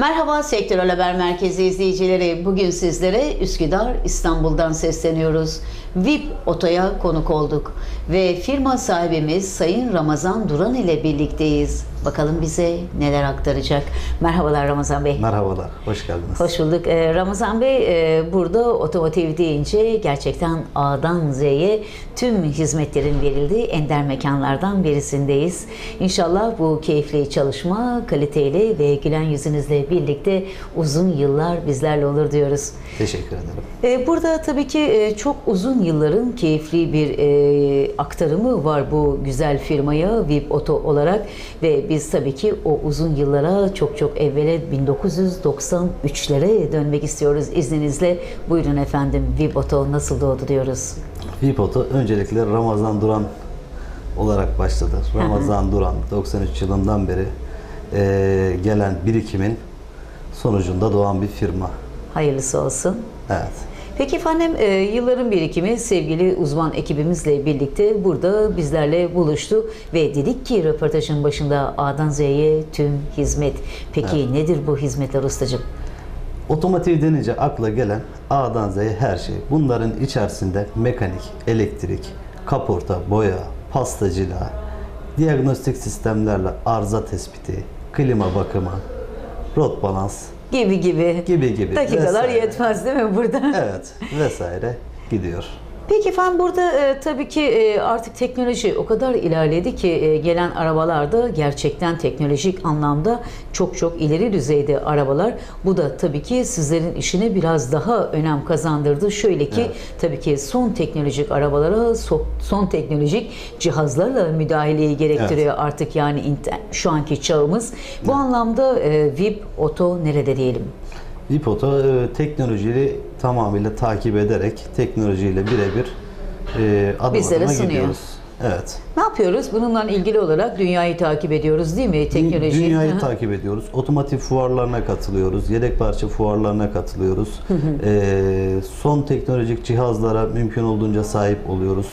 Merhaba Sektörel Haber Merkezi izleyicileri. Bugün sizlere Üsküdar, İstanbul'dan sesleniyoruz. VIP Oto'ya konuk olduk ve firma sahibimiz Sayın Ramazan Duran ile birlikteyiz. Bakalım bize neler aktaracak. Merhabalar Ramazan Bey. Merhabalar, hoş geldiniz. Hoş bulduk. Ee, Ramazan Bey e, burada otomotiv deyince gerçekten A'dan Z'ye tüm hizmetlerin verildiği ender mekanlardan birisindeyiz. İnşallah bu keyifli çalışma kaliteyle ve gülen yüzünüzle birlikte uzun yıllar bizlerle olur diyoruz. Teşekkür ederim. Ee, Burada tabii ki e, çok uzun yılların keyifli bir e, aktarımı var bu güzel firmaya VIP Oto olarak ve biz tabii ki o uzun yıllara çok çok evvele 1993'lere dönmek istiyoruz izninizle. Buyurun efendim VIP Oto nasıl doğdu diyoruz. Vipoto öncelikle Ramazan Duran olarak başladı. Ramazan Duran 93 yılından beri eee, gelen birikimin sonucunda doğan bir firma. Hayırlısı olsun. Evet. Peki efendim e, yılların birikimi sevgili uzman ekibimizle birlikte burada bizlerle buluştu ve dedik ki röportajın başında A'dan Z'ye tüm hizmet. Peki nedir bu hizmetler ustacığım? Otomotiv denince akla gelen A'dan Z'ye her şey. Bunların içerisinde mekanik, elektrik, kaporta, boya, pastacılığa, diagnostik sistemlerle arıza tespiti, klima bakımı, rot balans Gibi gibi. gibi gibi. Dakikalar vesaire. yetmez değil mi burada? Evet vesaire gidiyor. Peki efendim burada e, tabii ki e, artık teknoloji o kadar ilerledi ki e, gelen arabalarda gerçekten teknolojik anlamda çok çok ileri düzeyde arabalar. Bu da tabii ki sizlerin işine biraz daha önem kazandırdı. Şöyle ki Evet. tabii ki son teknolojik arabalara so- son teknolojik cihazlarla müdahaleyi gerektiriyor artık yani inter- şu anki çağımız. Bu anlamda e, VIP Oto nerede diyelim? Vipoto e, teknolojiyi tamamıyla takip ederek teknolojiyle birebir e, adım Bizlere adıma sunuyor. gidiyoruz. Evet. Ne yapıyoruz? Bununla ilgili olarak dünyayı takip ediyoruz değil mi? Teknoloji. Dünyayı takip ediyoruz. Otomotiv fuarlarına katılıyoruz. Yedek parça fuarlarına katılıyoruz. E, son teknolojik cihazlara mümkün olduğunca sahip oluyoruz.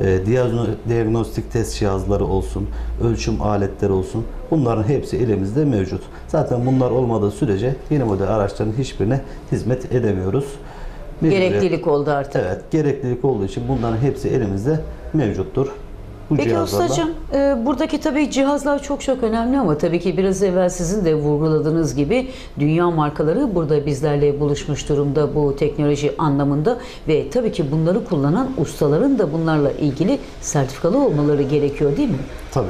E, diagno- diagnostik test cihazları olsun, ölçüm aletleri olsun. Bunların hepsi elimizde mevcut. Zaten bunlar olmadığı sürece yeni model araçların hiçbirine hizmet edemiyoruz. Mecburiyet- Gereklilik oldu artık. Evet, gereklilik olduğu için bunların hepsi elimizde mevcuttur. Bu Peki cihazlarla- ustacığım, e, buradaki tabii cihazlar çok çok önemli ama tabii ki biraz evvel sizin de vurguladığınız gibi dünya markaları burada bizlerle buluşmuş durumda bu teknoloji anlamında ve tabii ki bunları kullanan ustaların da bunlarla ilgili sertifikalı olmaları gerekiyor değil mi? Tabii.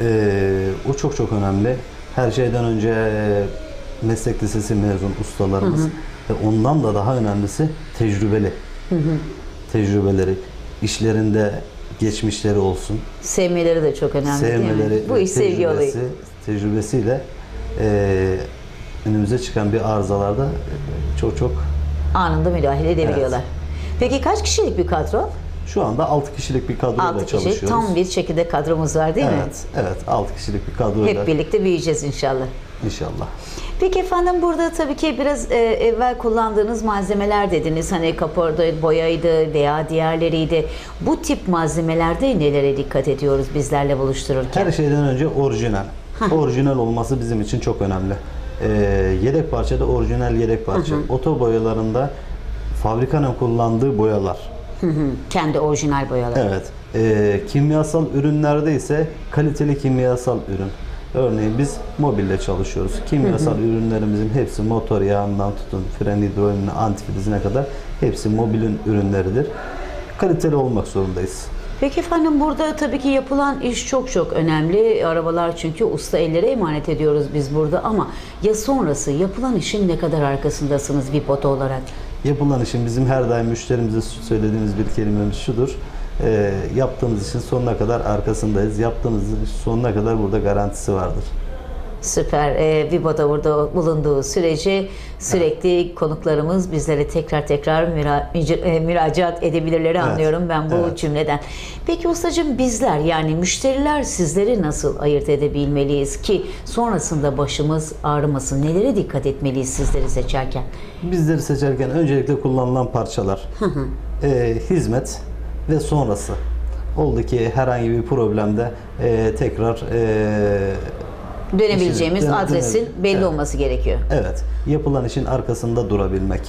Ee, o çok çok önemli. Her şeyden önce e, meslek lisesi mezun ustalarımız ve ondan da daha önemlisi tecrübeli. Tecrübeleri, işlerinde geçmişleri olsun. Sevmeleri de çok önemli değil sevmeleri mi? Bu iş sevgi olayı. tecrübesi- tecrübesiyle e, önümüze çıkan bir arızalarda çok çok Anında müdahale edebiliyorlar. Peki kaç kişilik bir kadro? şu anda 6 kişilik bir kadroyla 6 kişi. çalışıyoruz. Tam bir çekirdek kadromuz var değil mi? Evet, evet 6 kişilik bir kadroyla Hep birlikte büyüyeceğiz inşallah. İnşallah. Peki efendim burada tabii ki biraz e, evvel kullandığınız malzemeler dediniz. Hani kaporda boyaydı veya diğerleriydi. Bu tip malzemelerde nelere dikkat ediyoruz bizlerle buluştururken? Her şeyden önce orijinal. orijinal olması bizim için çok önemli. Ee, yedek parça da orijinal yedek parça. Oto boyalarında fabrikanın kullandığı boyalar. Kendi orijinal boyalar. Evet. Ee, kimyasal ürünlerde ise kaliteli kimyasal ürün. Örneğin biz mobille çalışıyoruz. Kimyasal ürünlerimizin hepsi motor yağından tutun, fren hidrolününe, antifrizine kadar hepsi mobilin ürünleridir. Kaliteli olmak zorundayız. Peki efendim burada tabii ki yapılan iş çok çok önemli. Arabalar çünkü usta ellere emanet ediyoruz biz burada ama ya sonrası yapılan işin ne kadar arkasındasınız bir foto olarak? Yapılan işin bizim her daim müşterimize söylediğimiz bir kelimemiz şudur. Ee, yaptığımız işin sonuna kadar arkasındayız. Yaptığımız işin sonuna kadar burada garantisi vardır. Süper. Ee, Vibo'da burada bulunduğu sürece sürekli konuklarımız bizlere tekrar tekrar müra- e, müracaat edebilirleri Evet, anlıyorum ben bu evet. cümleden. Peki ustacığım bizler yani müşteriler sizleri nasıl ayırt edebilmeliyiz ki sonrasında başımız ağrımasın? Nelere dikkat etmeliyiz sizleri seçerken? Bizleri seçerken öncelikle kullanılan parçalar, e, hizmet ve sonrası. Oldu ki herhangi bir problemde e, tekrar e, Dönebileceğimiz dön- adresin dönebil- belli Evet. olması gerekiyor. Evet. Yapılan işin arkasında durabilmek.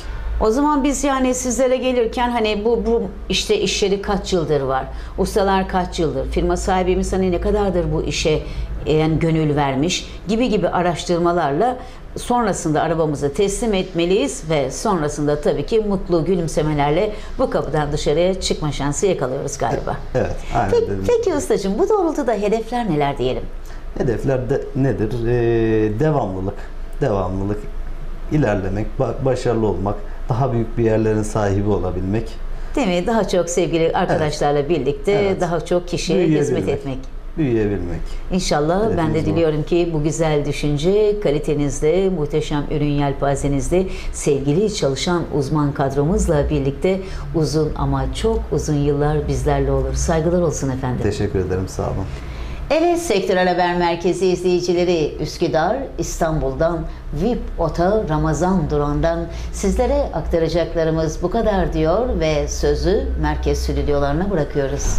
O zaman biz yani sizlere gelirken hani bu bu işte iş yeri kaç yıldır var? Ustalar kaç yıldır? Firma sahibimiz hani ne kadardır bu işe yani gönül vermiş gibi gibi araştırmalarla sonrasında arabamızı teslim etmeliyiz ve sonrasında tabii ki mutlu gülümsemelerle bu kapıdan dışarıya çıkma şansı yakalıyoruz galiba. Evet. Aynen Peki, peki ustacığım bu doğrultuda hedefler neler diyelim? Hedefler de nedir? Ee, devamlılık. Devamlılık. ilerlemek, ba- başarılı olmak, daha büyük bir yerlerin sahibi olabilmek. Değil mi? Daha çok sevgili arkadaşlarla birlikte Evet. daha çok kişiye hizmet etmek. Büyüyebilmek. İnşallah ben de diliyorum ki bu güzel düşünce kalitenizde, muhteşem ürün yelpazenizde sevgili çalışan uzman kadromuzla birlikte uzun ama çok uzun yıllar bizlerle olur. Saygılar olsun efendim. Teşekkür ederim. Sağ olun. Evet Sektörel Haber Merkezi izleyicileri Üsküdar, İstanbul'dan VIP Ota Ramazan Duran'dan sizlere aktaracaklarımız bu kadar diyor ve sözü merkez stüdyolarına bırakıyoruz.